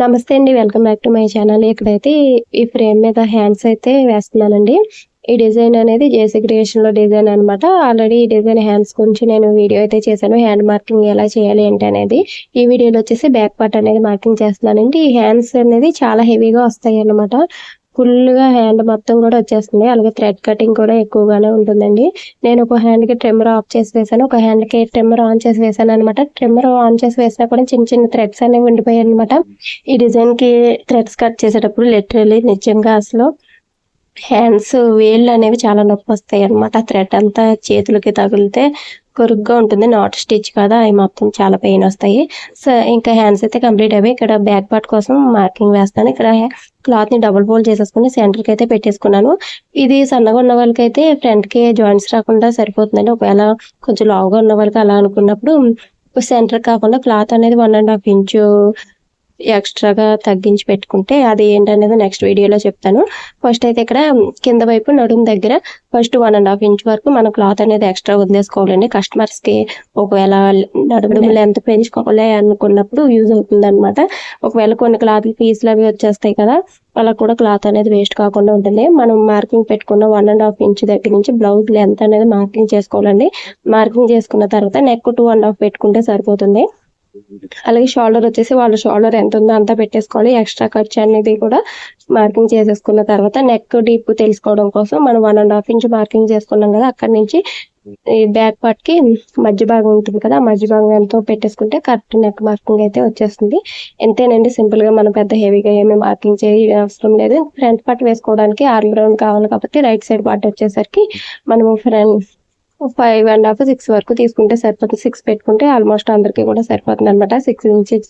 నమస్తే అండి welcome back to my channel. ఇక్కడైతే ఈ ఫ్రేమ్ మీద హ్యాండ్స్ అయితే వేస్తున్నానండి. ఈ డిజైన్ అనేది జేసీ క్రియేషన్లో డిజైన్ అన్నమాట. ఆల్రెడీ ఈ డిజైన్ హ్యాండ్స్ గురించి నేను వీడియో అయితే చేశాను. హ్యాండ్ మార్కింగ్ ఎలా చేయాలి ఏంటి అనేది. ఈ వీడియోలో వచ్చేసి బ్యాక్ పార్ట్ అనేది మార్కింగ్ చేస్తున్నానండి. ఈ హ్యాండ్స్ అనేది చాలా హెవీగా వస్తాయి అన్నమాట ఫుల్గా హ్యాండ్ మొత్తం కూడా వచ్చేస్తుంది. అలాగే థ్రెడ్ కటింగ్ కూడా ఎక్కువగానే ఉంటుందండి. నేను ఒక హ్యాండ్కి ట్రిమ్మర్ ఆఫ్ చేసి వేసాను ఒక హ్యాండ్కి ట్రిమ్మర్ ఆన్ చేసి వేసాను అనమాట ట్రిమ్మర్ ఆన్ చేసి వేసినా కూడా చిన్న చిన్న థ్రెడ్స్ అనేవి ఉండిపోయాయి అనమాట ఈ డిజైన్కి థ్రెడ్స్ కట్ చేసేటప్పుడు లిటరలీ నిజంగా అసలు హ్యాండ్స్ వేళ్ళు అనేవి చాలా నొప్పి వస్తాయి అనమాట థ్రెడ్ అంతా చేతులకి తగిలితే కొరుగ్గా ఉంటుంది. నాట్ స్టిచ్ కదా? అవి మొత్తం చాలా పెయిన్ వస్తాయి. సో ఇంకా హ్యాండ్స్ అయితే కంప్లీట్ అవి ఇక్కడ బ్యాక్ పార్ట్ కోసం మార్కింగ్ వేస్తాను. ఇక్కడ క్లాత్ని డబుల్ ఫోల్డ్ చేసేసుకుని సెంటర్కి అయితే పెట్టేసుకున్నాను. ఇది సన్నగా ఉన్న వాళ్ళకైతే ఫ్రంట్కి జాయింట్స్ రాకుండా సరిపోతుందండి. ఒకవేళ కొంచెం లావుగా ఉన్న వాళ్ళకి అలా అనుకున్నప్పుడు సెంటర్ కాకుండా క్లాత్ అనేది వన్ అండ్ హాఫ్ ఇంచు ఎక్స్ట్రాగా తగ్గించి పెట్టుకుంటే అది ఏంటనేది నెక్స్ట్ వీడియోలో చెప్తాను. ఫస్ట్ అయితే ఇక్కడ కింద వైపు నడుము దగ్గర first one and half inch వరకు మనం క్లాత్ అనేది ఎక్స్ట్రా వదిలేసుకోవాలండి. కస్టమర్స్కి ఒకవేళ నడుము లెంత్ పెంచుకోవాలి అనుకున్నప్పుడు యూజ్ అవుతుంది అనమాట ఒకవేళ కొన్ని క్లాత్ పీసులు అవి వచ్చేస్తాయి కదా అలా కూడా క్లాత్ అనేది వేస్ట్ కాకుండా ఉంటుంది. మనం మార్కింగ్ పెట్టుకున్న వన్ అండ్ హాఫ్ ఇంచ్ దగ్గర నుంచి బ్లౌజ్ లెంత్ అనేది మార్కింగ్ చేసుకోవాలండి. మార్కింగ్ చేసుకున్న తర్వాత నెక్ టూ అండ్ హాఫ్ పెట్టుకుంటే సరిపోతుంది. అలాగే షోల్డర్ వచ్చేసి వాళ్ళ షోల్డర్ ఎంత ఉందో అంతా పెట్టేసుకోవాలి ఎక్స్ట్రా ఖర్చు అనేది కూడా మార్కింగ్ చేసేసుకున్న తర్వాత నెక్ డీప్ తెలుసుకోవడం కోసం మనం one and half inch marking చేసుకున్నాం కదా అక్కడ నుంచి ఈ బ్యాక్ పార్ట్కి మధ్య భాగం ఉంటుంది కదా మధ్య భాగం ఎంతో పెట్టేసుకుంటే కరెక్ట్ నెక్ మార్కింగ్ అయితే వచ్చేస్తుంది. ఎంతేనండి? సింపుల్గా మనం పెద్ద హెవీగా ఏమీ మార్కింగ్ చేయ అవసరం లేదు. ఫ్రంట్ పార్ట్ వేసుకోవడానికి ఆర్మ్ రౌండ్ కావాలి కాబట్టి రైట్ సైడ్ పార్ట్ వచ్చేసరికి మనము front five and half six వరకు తీసుకుంటే సరిపోతుంది. సిక్స్ పెట్టుకుంటే ఆల్మోస్ట్ అందరికీ కూడా సరిపోతుంది అనమాట సిక్స్ ఇంచెస్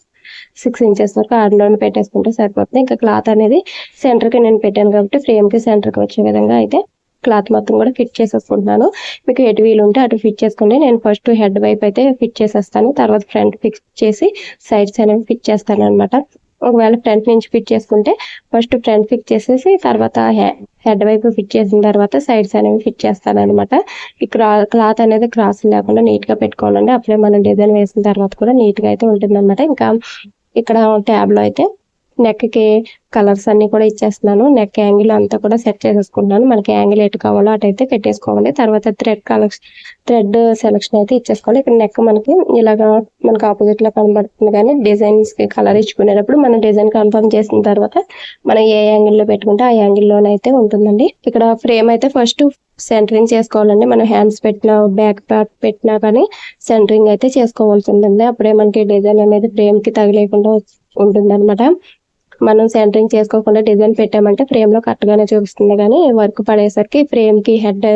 సిక్స్ ఇంచెస్ వరకు ఆడలోనే పెట్టేసుకుంటే సరిపోతుంది. ఇంకా క్లాత్ అనేది సెంటర్కి నేను పెట్టాను కాబట్టి ఫ్రేమ్కి సెంటర్కి వచ్చే విధంగా అయితే క్లాత్ మొత్తం కూడా ఫిట్ చేసేసుకుంటున్నాను. మీకు ఎటు వీలు ఉంటే అటు ఫిట్ చేసుకోండి. నేను ఫస్ట్ హెడ్ వైపు అయితే ఫిట్ చేసేస్తాను. తర్వాత ఫ్రంట్ ఫిక్స్ చేసి సైడ్స్ అనేవి ఫిట్ చేస్తాను అనమాట ఒకవేళ ఫ్రంట్ నుంచి ఫిట్ చేసుకుంటే ఫస్ట్ ఫ్రంట్ ఫిక్స్ చేసేసి తర్వాత హెడ్ వైపు ఫిట్ చేసిన తర్వాత సైడ్స్ అనేవి ఫిట్ చేస్తాను అనమాట ఈ క్లాత్ అనేది క్రాస్ లేకుండా నీట్గా పెట్టుకోవాలండి. అప్పుడే మనం డిజైన్ వేసిన తర్వాత కూడా నీట్గా అయితే ఉంటుందన్నమాట. ఇంకా ఇక్కడ ట్యాబ్లో అయితే నెక్కి కలర్స్ అన్ని కూడా ఇచ్చేస్తున్నాను. నెక్ యాంగిల్ అంతా కూడా సెట్ చేసేసుకుంటున్నాను. మనకి యాంగిల్ ఎటు కావాలో అటైతే పెట్టేసుకోవాలి. తర్వాత థ్రెడ్ కలెక్షన్ థ్రెడ్ సెలెక్షన్ అయితే ఇచ్చేసుకోవాలి. ఇక్కడ నెక్ మనకి ఇలాగా మనకి ఆపోజిట్లో కనబడుతుంది కానీ డిజైన్స్కి కలర్ ఇచ్చుకునేటప్పుడు మనం డిజైన్ కన్ఫర్మ్ చేసిన తర్వాత మనం ఏ యాంగిల్లో పెట్టుకుంటే ఆ యాంగిల్ లోనైతే ఉంటుందండి. ఇక్కడ ఫ్రేమ్ అయితే ఫస్ట్ సెంటరింగ్ చేసుకోవాలండి. మనం హ్యాండ్స్ పెట్టినా బ్యాక్ పార్ట్ పెట్టినా కానీ సెంటరింగ్ అయితే చేసుకోవాల్సి ఉంటుంది. అప్పుడే మనకి డిజైన్ అనేది ఫ్రేమ్కి తగిలేకుండా ఉంటుంది అనమాట మనం సెంటరింగ్ చేసుకోకుండా డిజైన్ పెట్టామంటే ఫ్రేమ్లో కరెక్ట్ గానే చూపిస్తుంది. కానీ వర్క్ పడేసరికి ఫ్రేమ్కి హెడ్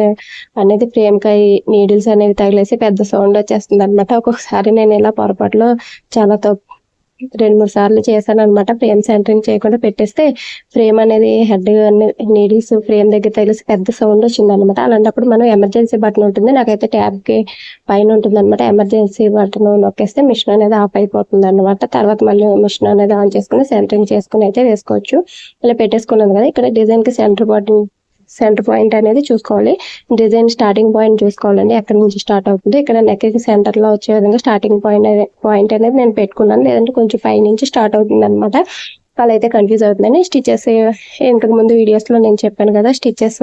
అనేది ఫ్రేమ్కి నీడిల్స్ అనేవి తగిలేసి పెద్ద సౌండ్ వచ్చేస్తుంది అనమాట ఒక్కొక్కసారి నేను ఇలా పొరపాటులో చాలా తప్పు రెండు మూడు సార్లు చేశాను అనమాట ఫ్రేమ్ సెంటరింగ్ చేయకుండా పెట్టేస్తే ఫ్రేమ్ అనేది హెడ్ నీడిల్స్ ఫ్రేమ్ దగ్గర తగిలిసి పెద్ద సౌండ్ వచ్చింది అనమాట అలాంటప్పుడు మనం ఎమర్జెన్సీ బటన్ ఉంటుంది. నాకైతే ట్యాబ్కి పైన ఉంటుంది అనమాట ఎమర్జెన్సీ బటన్ నొక్కేస్తే మిషన్ అనేది ఆఫ్ అయిపోతుంది అనమాట తర్వాత మళ్ళీ మిషన్ అనేది ఆన్ చేసుకుని సెంటరింగ్ చేసుకుని అయితే వేసుకోవచ్చు. ఇలా పెట్టేసుకున్నాను కదా. ఇక్కడ డిజైన్కి సెంటర్ బటన్ సెంటర్ పాయింట్ అనేది చూసుకోవాలి. డిజైన్ స్టార్టింగ్ పాయింట్ చూసుకోవాలండి. ఎక్కడి నుంచి స్టార్ట్ అవుతుంది ఇక్కడ నెక్ సెంటర్లో సెంటర్లో వచ్చే విధంగా స్టార్టింగ్ పాయింట్ పాయింట్ అనేది నేను పెట్టుకున్నాను. లేదంటే కొంచెం పై నుంచి స్టార్ట్ అవుతుంది అనమాట అలా అయితే కన్ఫ్యూజ్ అవుతుందని స్టిచెస్ ఇంతకు ముందు వీడియోస్లో నేను చెప్పాను కదా స్టిచెస్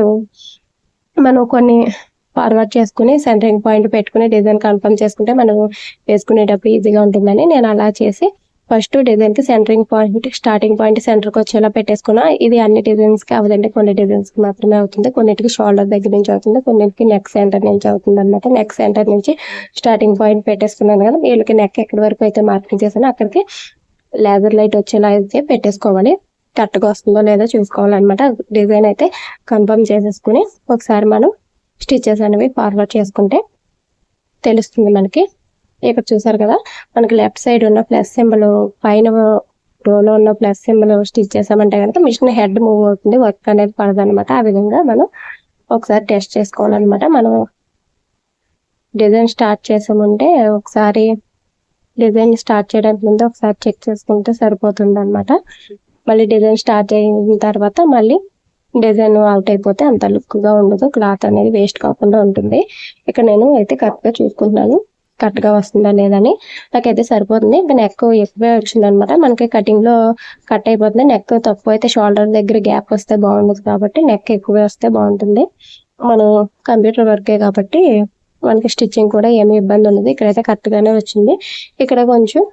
మనం కొన్ని ఫార్వర్డ్ చేసుకుని సెంటరింగ్ పాయింట్ పెట్టుకుని డిజైన్ కన్ఫర్మ్ చేసుకుంటే మనం వేసుకునేటప్పుడు ఈజీగా ఉంటుందని నేను అలా చేసి ఫస్ట్ డిజైన్కి సెంటరింగ్ పాయింట్ స్టార్టింగ్ పాయింట్ సెంటర్కి వచ్చేలా పెట్టేసుకున్నా ఇది అన్ని డిజైన్స్కి అవదండి. కొన్ని డిజైన్స్కి మాత్రమే అవుతుంది. కొన్నిటికి షోల్డర్ దగ్గర నుంచి అవుతుంది. కొన్నిటికి నెక్ సెంటర్ నుంచి అవుతుంది అనమాట నెక్ సెంటర్ నుంచి స్టార్టింగ్ పాయింట్ పెట్టేసుకున్నాను కదా వీళ్ళకి నెక్ ఎక్కడి వరకు అయితే మార్కింగ్ చేశానో అక్కడికి లేజర్ లైట్ వచ్చేలా అయితే పెట్టేసుకోవాలి. కరెక్ట్గా వస్తుందో లేదో చూసుకోవాలన్నమాట. డిజైన్ అయితే కన్ఫర్మ్ చేసేసుకుని ఒకసారి మనం స్టిచెస్ అనేవి ఫార్వర్డ్ చేసుకుంటే తెలుస్తుంది మనకి. ఇక్కడ చూసారు కదా మనకి లెఫ్ట్ సైడ్ ఉన్న ప్లస్ సింబల్ పైన రోలో ఉన్న ప్లస్ సింబల్ స్టిచ్ చేసామంటే కనుక మిషన్ హెడ్ మూవ్ అవుతుంది వర్క్ అనేది పడదు అనమాట ఆ విధంగా మనం ఒకసారి టెస్ట్ చేసుకోవాలన్నమాట. మనం డిజైన్ స్టార్ట్ చేసామంటే ఒకసారి డిజైన్ స్టార్ట్ చేయడానికి ముందు ఒకసారి చెక్ చేసుకుంటే సరిపోతుంది అనమాట మళ్ళీ డిజైన్ స్టార్ట్ అయిన తర్వాత మళ్ళీ డిజైన్ అవుట్ అయిపోతే అంత లుక్గా ఉండదు క్లాత్ అనేది వేస్ట్ కాకుండా ఉంటుంది. ఇక్కడ నేను అయితే కరెక్ట్గా చూసుకుంటున్నాను. కరెక్ట్గా వస్తుందా లేదని నాకైతే సరిపోతుంది. ఇంకా నెక్ ఎక్కువే వచ్చింది అనమాట మనకి కటింగ్లో కట్ అయిపోతుంది. నెక్ తక్కువ అయితే షోల్డర్ దగ్గర గ్యాప్ వస్తే బాగుండదు కాబట్టి నెక్ ఎక్కువే వస్తే బాగుంటుంది. మనం కంప్యూటర్ వర్కే కాబట్టి మనకి స్టిచ్చింగ్ కూడా ఏమీ ఇబ్బంది ఉండదు. ఇక్కడైతే కరెక్ట్గానే వచ్చింది. ఇక్కడ కొంచెం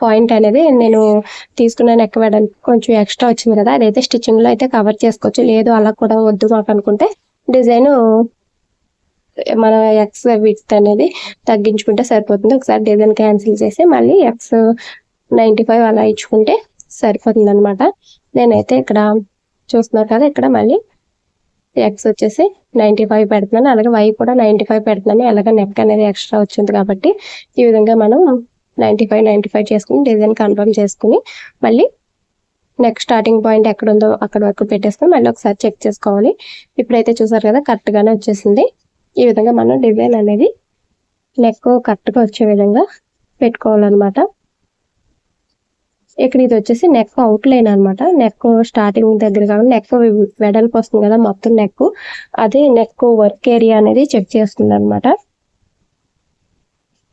పాయింట్ అనేది నేను తీసుకున్న నెక్ వెడల్పు కొంచెం ఎక్స్ట్రా వచ్చింది కదా. అదైతే స్టిచ్చింగ్లో అయితే కవర్ చేసుకోవచ్చు. లేదు అలా కూడా వద్దు మాకు అనుకుంటే. డిజైన్ మన ఎక్స్ విత్ అనేది తగ్గించుకుంటే సరిపోతుంది. ఒకసారి డిజైన్ క్యాన్సిల్ చేసి మళ్ళీ ఎక్స్ నైంటీ ఫైవ్ అలా ఇచ్చుకుంటే సరిపోతుంది అనమాట నేనైతే ఇక్కడ చూస్తున్నారు కదా ఇక్కడ మళ్ళీ ఎక్స్ వచ్చేసి నైంటీ ఫైవ్ పెడుతున్నాను. అలాగే వై కూడా నైంటీ ఫైవ్ పెడుతున్నాను. అలాగే నెక్ అనేది ఎక్స్ట్రా వచ్చింది కాబట్టి ఈ విధంగా మనం నైంటీ ఫైవ్ నైంటీ ఫైవ్ చేసుకుని డిజైన్ కన్ఫర్మ్ చేసుకుని మళ్ళీ నెక్స్ట్ స్టార్టింగ్ పాయింట్ ఎక్కడ ఉందో అక్కడ వరకు పెట్టేసుకొని మళ్ళీ ఒకసారి చెక్ చేసుకోవాలి. ఇప్పుడైతే చూసారు కదా కరెక్ట్గానే వచ్చేసింది. ఈ విధంగా మనం డిజైన్ అనేది నెక్ కరెక్ట్గా వచ్చే విధంగా పెట్టుకోవాలన్నమాట. ఇక్కడ ఇది వచ్చేసి నెక్ అవుట్ లైన్ అనమాట నెక్ స్టార్టింగ్ దగ్గర కాబట్టి నెక్ వెడల్పు వస్తుంది కదా మొత్తం నెక్ అదే నెక్ వర్క్ ఏరియా అనేది చెక్ చేస్తుంది అనమాట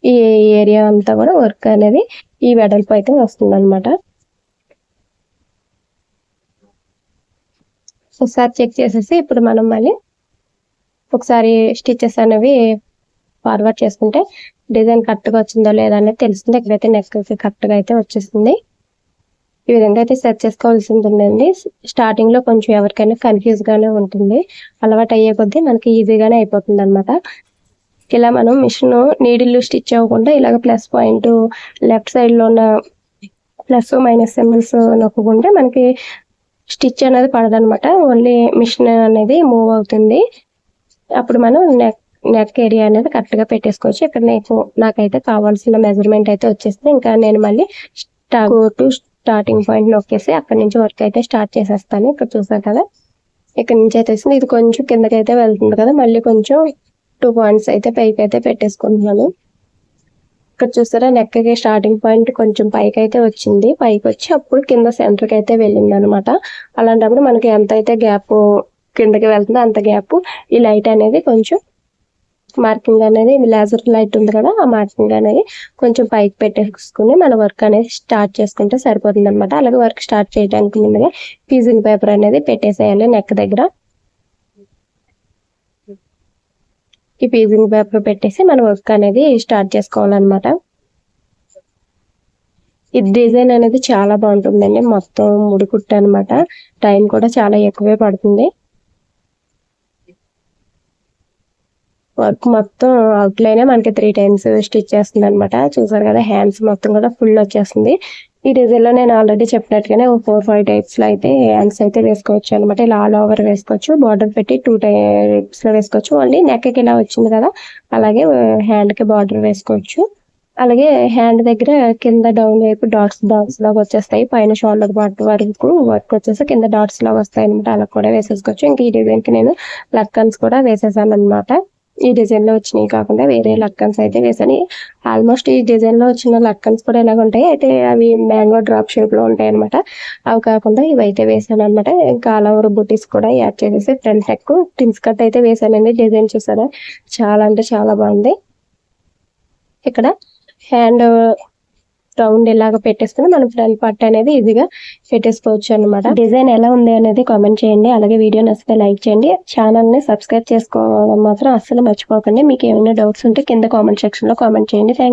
ఈ ఏరియా అంతా కూడా వర్క్ అనేది ఈ వెడల్పు అయితే వస్తుంది అనమాట ఒకసారి చెక్ చేసేసి ఇప్పుడు మనం మళ్ళీ ఒకసారి స్టిచ్చెస్ అనేవి ఫార్వర్డ్ చేసుకుంటే డిజైన్ కరెక్ట్గా వచ్చిందో లేదా అనేది తెలుస్తుంది. ఎక్కడైతే నెక్ కరెక్ట్గా అయితే వచ్చేస్తుంది ఈ విధంగా అయితే సెట్ చేసుకోవాల్సింది ఉందండి. స్టార్టింగ్లో కొంచెం ఎవరికైనా కన్ఫ్యూజ్గానే ఉంటుంది. అలవాటు అయ్యే కొద్దీ మనకి ఈజీగానే అయిపోతుంది అనమాట ఇలా మనం మిషన్ నీడిల్ స్టిచ్ అవ్వకుండా ఇలాగ ప్లస్ పాయింట్ లెఫ్ట్ సైడ్లో ఉన్న ప్లస్ మైనస్ సింబల్స్ నొక్కుంటే మనకి స్టిచ్ అనేది పడదనమాట ఓన్లీ మిషన్ అనేది మూవ్ అవుతుంది. అప్పుడు మనం నెక్ నెక్ ఏరియా అనేది కరెక్ట్గా పెట్టేసుకోవచ్చు. ఇక్కడ నేను నాకైతే కావాల్సిన మెజర్మెంట్ అయితే వచ్చేసింది. ఇంకా నేను మళ్ళీ టు స్టార్టింగ్ పాయింట్ నొక్కేసి అక్కడ నుంచి వర్క్ అయితే స్టార్ట్ చేసేస్తాను. ఇక్కడ చూసారు కదా? ఇక్కడ నుంచి అయితే వస్తుంది. ఇది కొంచెం కిందకి అయితే వెళ్తుంది కదా? మళ్ళీ కొంచెం టూ పాయింట్స్ అయితే పైకి అయితే పెట్టేసుకుంటున్నాను. ఇక్కడ చూసారా? నెక్కకి స్టార్టింగ్ పాయింట్ కొంచెం పైకి అయితే వచ్చింది. పైకి వచ్చి అప్పుడు కింద సెంటర్కి అయితే వెళ్ళింది అనమాట అలాంటప్పుడు మనకి ఎంత అయితే గ్యాప్ కిందకి వెళ్తుందో. అంత గ్యాప్ ఈ లైట్ అనేది కొంచెం మార్కింగ్ అనేది లేజర్ లైట్ ఉంది కదా ఆ మార్కింగ్ అనేది కొంచెం పైకి పెట్టేసుకుని మన వర్క్ అనేది స్టార్ట్ చేసుకుంటే సరిపోతుంది అనమాట అలాగే వర్క్ స్టార్ట్ చేయడానికి ముందుగా పీజింగ్ పేపర్ అనేది పెట్టేసేయాలి నెక్ దగ్గర. ఈ పీజింగ్ పేపర్ పెట్టేసి మన వర్క్ అనేది స్టార్ట్ చేసుకోవాలన్నమాట. ఈ డిజైన్ అనేది చాలా బాగుంటుందండి. మొత్తం ముడికుట్ట అనమాట టైం కూడా చాలా ఎక్కువే పడుతుంది. వర్క్ మొత్తం అవుట్లైనే మనకి త్రీ టైమ్స్ స్టిచ్ చేస్తుంది అనమాట చూసారు కదా హ్యాండ్స్ మొత్తం కూడా ఫుల్ వచ్చేస్తుంది. ఈ డిజైన్లో నేను ఆల్రెడీ చెప్పినట్టుగానే ఒక ఫోర్ ఫైవ్ టైప్స్లో అయితే హ్యాండ్స్ అయితే వేసుకోవచ్చు అనమాట ఇలా ఆల్ ఓవర్ వేసుకోవచ్చు. బార్డర్ పెట్టి టూ టైప్స్లో వేసుకోవచ్చు. ఓన్లీ నెక్కి ఇలా వచ్చింది కదా అలాగే హ్యాండ్కి బార్డర్ వేసుకోవచ్చు. అలాగే హ్యాండ్ దగ్గర కింద డౌన్ వైపు డాట్స్ డాట్స్ లాగా వచ్చేస్తాయి. పైన షోల్డర్ పార్ట్ వరకు వర్క్ వచ్చేసి కింద డాట్స్ లాగా వస్తాయి అనమాట అలా కూడా వేసేసుకోవచ్చు. ఇంకా ఈ డిజైన్కి నేను లక్కన్స్ కూడా వేసేసాను అనమాట ఈ డిజైన్లో వచ్చినాయి కాకుండా వేరే లక్కన్స్ అయితే వేసాను. ఆల్మోస్ట్ ఈ డిజైన్లో వచ్చిన లక్కన్స్ కూడా ఎలాగ ఉంటాయి అయితే అవి మ్యాంగో డ్రాప్ షేప్లో ఉంటాయి అనమాట అవి కాకుండా ఇవి అయితే వేసాను అనమాట ఇంకా ఆల్ ఓవర్ బుటీస్ కూడా యాడ్ చేసేసి ఫ్రంట్ నెక్ టిన్స్ కట్ అయితే వేసానండి డిజైన్ చూసారా? చాలా అంటే చాలా బాగుంది. ఇక్కడ హ్యాండ్ రౌండ్ ఇలాగ పెట్టేసుకుని మనం ఫ్రంట్ పార్ట్ అనేది ఈజీగా పెట్టేసుకోవచ్చు అనమాట డిజైన్ ఎలా ఉంది అనేది కామెంట్ చేయండి. అలాగే వీడియో నచ్చితే లైక్ చేయండి. ఛానల్ని సబ్స్క్రైబ్ చేసుకోవడం మాత్రం అస్సలు మర్చిపోకండి. మీకు ఏమైనా డౌట్స్ ఉంటే కింద కామెంట్ సెక్షన్లో కామెంట్ చేయండి. థ్యాంక్